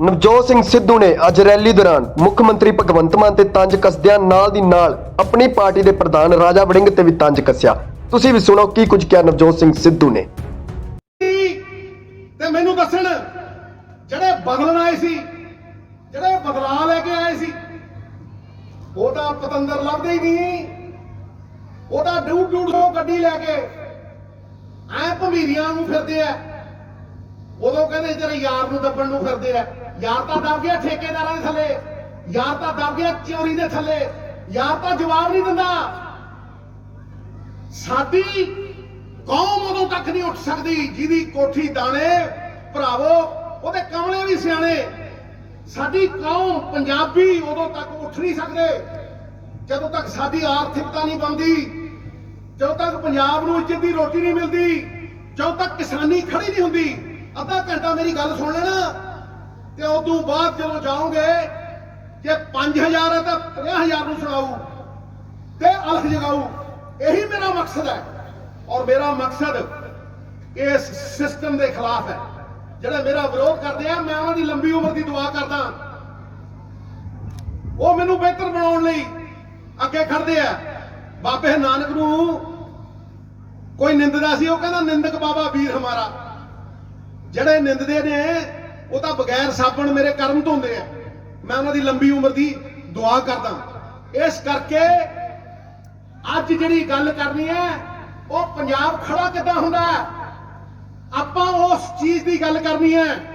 ਨਵਜੋਤ ਸਿੰਘ ਸਿੱਧੂ ਨੇ ਅੱਜ ਰੈਲੀ ਦੌਰਾਨ ਮੁੱਖ ਮੰਤਰੀ ਭਗਵੰਤ ਮਾਨ ਤੇ ਤੰਜ ਕੱਸਦਿਆਂ ਨਾਲ ਦੀ ਨਾਲ ਆਪਣੀ ਪਾਰਟੀ ਦੇ ਪ੍ਰਧਾਨ ਰਾਜਾ ਵੜਿੰਗ ਤੇ ਵੀ ਤੰਜ ਕੱਸਿਆ। ਤੁਸੀਂ ਵੀ ਸੁਣੋ ਕੀ ਕੁਝ ਕਿਹਾ ਨਵਜੋਤ ਸਿੰਘ ਸਿੱਧੂ ਨੇ। ਤੇ ਮੈਨੂੰ ਦੱਸਣ, ਜਿਹੜੇ ਬਦਲਣ ਆਏ ਸੀ, ਜਿਹੜੇ ਬਦਲਾਅ ਲੈ ਕੇ ਆਏ ਸੀ, ਉਹਦਾ ਤਾਂ ਪਤੰਦਰ ਲੱਭਦੇ ਹੀ ਨਹੀਂ। ਉਹ ਤਾਂ ਡੂ ਤੋਂ ਗੱਡੀ ਲੈ ਕੇ ਐ ਭਮੀਰੀਆਂ ਨੂੰ ਫਿਰਦੇ ਆ। ਉਦੋਂ ਕਹਿੰਦੇ ਤੇਰੇ ਯਾਰ ਨੂੰ ਦੱਬਣ ਨੂੰ ਫਿਰਦੇ ਆ। ਯਾਰ ਤਾਂ ਦਬ ਗਿਆ ਠੇਕੇਦਾਰਾਂ ਦੇ ਥੱਲੇ। ਯਾਰ ਤਾਂ ਦਬ ਗਿਆ ਚੋਰੀ ਦੇ ਥੱਲੇ। ਯਾਰ ਤਾਂ ਜਵਾਬ ਨਹੀਂ ਦਿੰਦਾ। ਸਾਡੀ ਕੌਮ ਉਦੋਂ ਤੱਕ ਨਹੀਂ ਉੱਠ ਸਕਦੀ ਜਿਹਦੀ ਕੋਠੀ ਦਾਣੇ, ਭਰਾਵੋ, ਉਹਦੇ ਕਮਲੇ ਵੀ ਸਿਆਣੇ। ਸਾਡੀ ਕੌਮ ਪੰਜਾਬੀ ਉਦੋਂ ਤੱਕ ਉੱਠ ਨਹੀਂ ਸਕਦੇ। ਜਦੋਂ ਤੱਕ ਸਾਡੀ ਆਰਥਿਕਤਾ ਨਹੀਂ ਬਣਦੀ, ਜਦੋਂ ਤੱਕ ਪੰਜਾਬ ਨੂੰ ਇੱਜ਼ਤ ਦੀ ਰੋਟੀ ਨਹੀਂ ਮਿਲਦੀ, ਜਦੋਂ ਤੱਕ ਕਿਸਾਨੀ ਖੜੀ ਨਹੀਂ ਹੁੰਦੀ। ਅੱਧਾ ਘੰਟਾ ਮੇਰੀ ਗੱਲ ਸੁਣ ਲੈਣਾ। ਤੇ ਉਦੋਂ ਬਾਅਦ ਜਦੋਂ ਜਾਓਗੇ ਜੇ 5000 ਹੈ ਤਾਂ 50000 ਨੂੰ ਸੁਣਾਊ ਤੇ ਅਲਖ ਜਗਾਊ ਇਹੀ ਮੇਰਾ ਮਕਸਦ ਹੈ। ਔਰ ਮੇਰਾ ਮਕਸਦ ਇਸ ਸਿਸਟਮ ਦੇ ਖਿਲਾਫ ਹੈ। ਜਿਹੜਾ ਮੇਰਾ ਵਿਰੋਧ ਕਰਦੇ ਆ, ਮੈਂ ਉਹਨਾਂ ਦੀ ਲੰਬੀ ਉਮਰ ਦੀ ਦੁਆ ਕਰਦਾ। ਉਹ ਮੈਨੂੰ ਬਿਹਤਰ ਬਣਾਉਣ ਲਈ ਅੱਗੇ ਖੜਦੇ ਆ। ਬਾਬੇ ਨਾਨਕ ਨੂੰ ਕੋਈ ਨਿੰਦਦਾ ਸੀ, ਉਹ ਕਹਿੰਦਾ, ਨਿੰਦਕ ਬਾਬਾ ਵੀਰ ਹਮਾਰਾ। ਜਿਹੜੇ ਨਿੰਦਦੇ ਨੇ ਉਹ ਤਾਂ ਬਗੈਰ ਸਾਬਣ ਮੇਰੇ ਕਰਮ ਧੋਂਦੇ ਆ। ਮੈਂ ਉਹਨਾਂ ਦੀ ਲੰਬੀ ਉਮਰ ਦੀ ਦੁਆ ਕਰਦਾ। ਇਸ ਕਰਕੇ ਅੱਜ ਜਿਹੜੀ ਗੱਲ ਕਰਨੀ ਹੈ, ਉਹ ਪੰਜਾਬ ਖੜਾ ਕਿੱਦਾਂ ਹੁੰਦਾ? ਹੈ? ਆਪਾਂ ਉਸ ਚੀਜ਼ ਦੀ ਗੱਲ ਕਰਨੀ ਹੈ।